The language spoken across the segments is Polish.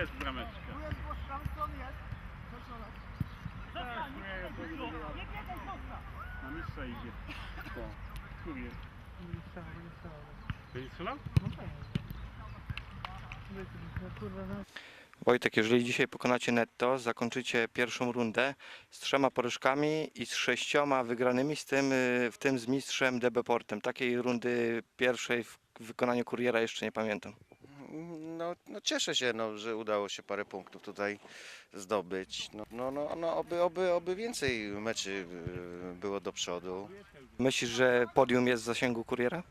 jest brameczka. Tu jest, jest. Ona. Tak, nie, to nie była. Na mistrza idzie. Kurier. To nie strzelał? No tak. Wojtek, jeżeli dzisiaj pokonacie netto, zakończycie pierwszą rundę z trzema porażkami i z sześcioma wygranymi, z tym, y, w tym z mistrzem DB Portem. Takiej rundy pierwszej w wykonaniu kuriera jeszcze nie pamiętam. No, no cieszę się, no, że udało się parę punktów tutaj zdobyć. No, no, no, no oby, oby, oby więcej meczy y, było do przodu. Myślisz, że podium jest w zasięgu kuriera?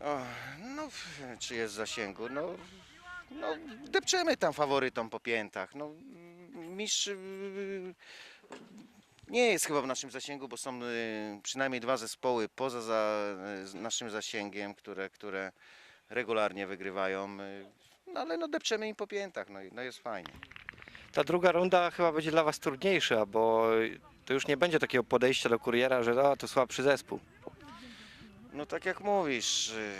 O, no, czy jest w zasięgu? No, no, depczemy tam faworytom po piętach. No, mistrz y, nie jest chyba w naszym zasięgu, bo są y, przynajmniej dwa zespoły poza za, y, naszym zasięgiem, które, które regularnie wygrywają. y, No, ale no, depczemy im po piętach, no, no jest fajnie. Ta druga runda chyba będzie dla Was trudniejsza, bo to już nie będzie takiego podejścia do kuriera, że o, to słabszy zespół. No tak jak mówisz, y,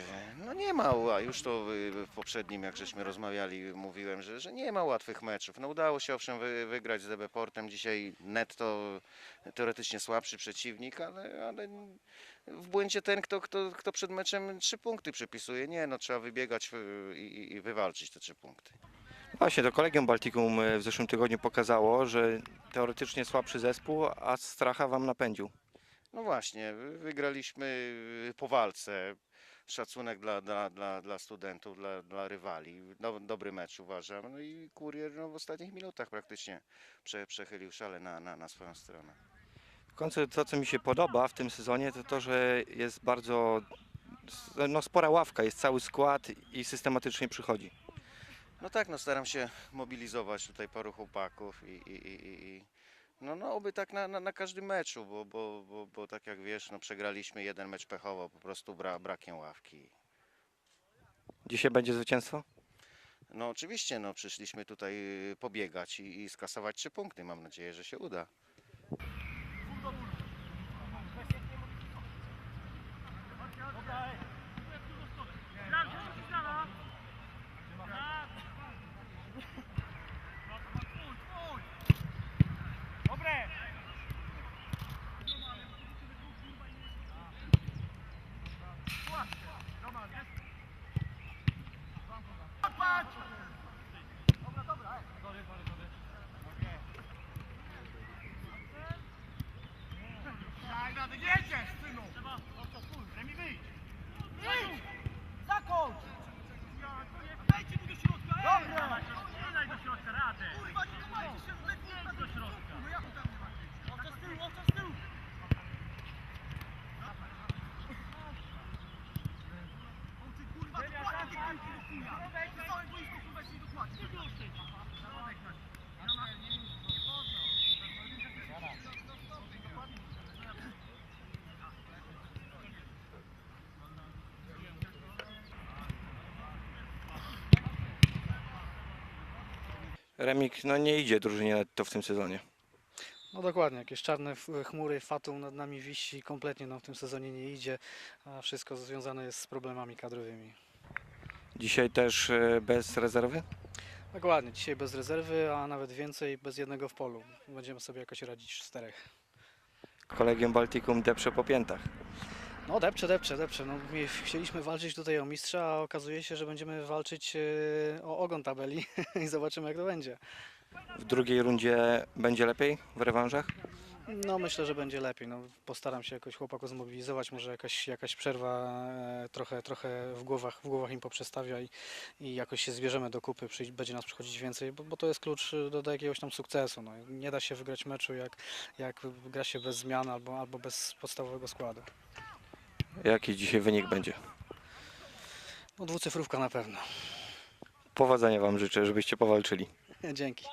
no nie ma, a już to y, w poprzednim, jak żeśmy rozmawiali, mówiłem, że, że nie ma łatwych meczów. No udało się owszem wy, wygrać z DB Portem, dzisiaj netto teoretycznie słabszy przeciwnik, ale, ale w błędzie ten, kto, kto, kto przed meczem trzy punkty przypisuje. Nie, no trzeba wybiegać y, i, i wywalczyć te trzy punkty. Właśnie, to Kolegium Baltikum w zeszłym tygodniu pokazało, że teoretycznie słabszy zespół, a stracha Wam napędził. No właśnie, wy- wygraliśmy y, po walce. Szacunek dla, dla, dla, dla studentów, dla, dla rywali. No, dobry mecz uważam. No i kurier no, w ostatnich minutach praktycznie prze, przechylił szale na, na, na swoją stronę. W końcu to, co mi się podoba w tym sezonie, to to, że jest bardzo no, spora ławka, jest cały skład i systematycznie przychodzi. No tak, no staram się mobilizować tutaj paru chłopaków i, i, i, i- i no, no oby tak na, na, na każdym meczu, bo, bo, bo, bo tak jak wiesz, no przegraliśmy jeden mecz pechowo, po prostu bra, brakiem ławki. Dzisiaj będzie zwycięstwo? No oczywiście, no przyszliśmy tutaj y, pobiegać i, i skasować trzy punkty. Mam nadzieję, że się uda. Zakończ! Dobra! Daj do środka radę. Kurwa, nie trzymajcie się zbytnio! do środka. No jak tam nie ma? Owca z tyłu, owca z tyłu! O ty kurwa, dokładnie te piłki do chuja! Na całe boisko kurwa się nie dokładnie! Remik no nie idzie drużynie netto w tym sezonie. No dokładnie, jakieś czarne chmury, fatum nad nami wisi, kompletnie nam w tym sezonie nie idzie, a wszystko związane jest z problemami kadrowymi. Dzisiaj też e, bez rezerwy? Dokładnie, dzisiaj bez rezerwy, a nawet więcej bez jednego w polu. Będziemy sobie jakoś radzić w czterech. Kolegium Baltikum deprze po piętach. No depcze, depcze, depcze. No, chcieliśmy walczyć tutaj o mistrza, a okazuje się, że będziemy walczyć e, o ogon tabeli i zobaczymy jak to będzie. W drugiej rundzie będzie lepiej w rewanżach? No myślę, że będzie lepiej. No, postaram się jakoś chłopaków zmobilizować, może jakaś, jakaś przerwa e, trochę, trochę w, głowach, w głowach im poprzestawia i, i jakoś się zbierzemy do kupy, będzie nas przychodzić więcej, bo, bo to jest klucz do, do jakiegoś tam sukcesu. No. Nie da się wygrać meczu, jak, jak gra się bez zmian albo, albo bez podstawowego składu. Jaki dzisiaj wynik będzie? No dwucyfrówka na pewno. Powodzenia Wam życzę, żebyście powalczyli. Dzięki.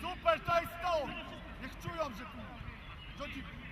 Super, to jest to! Niech czują, że kurwa.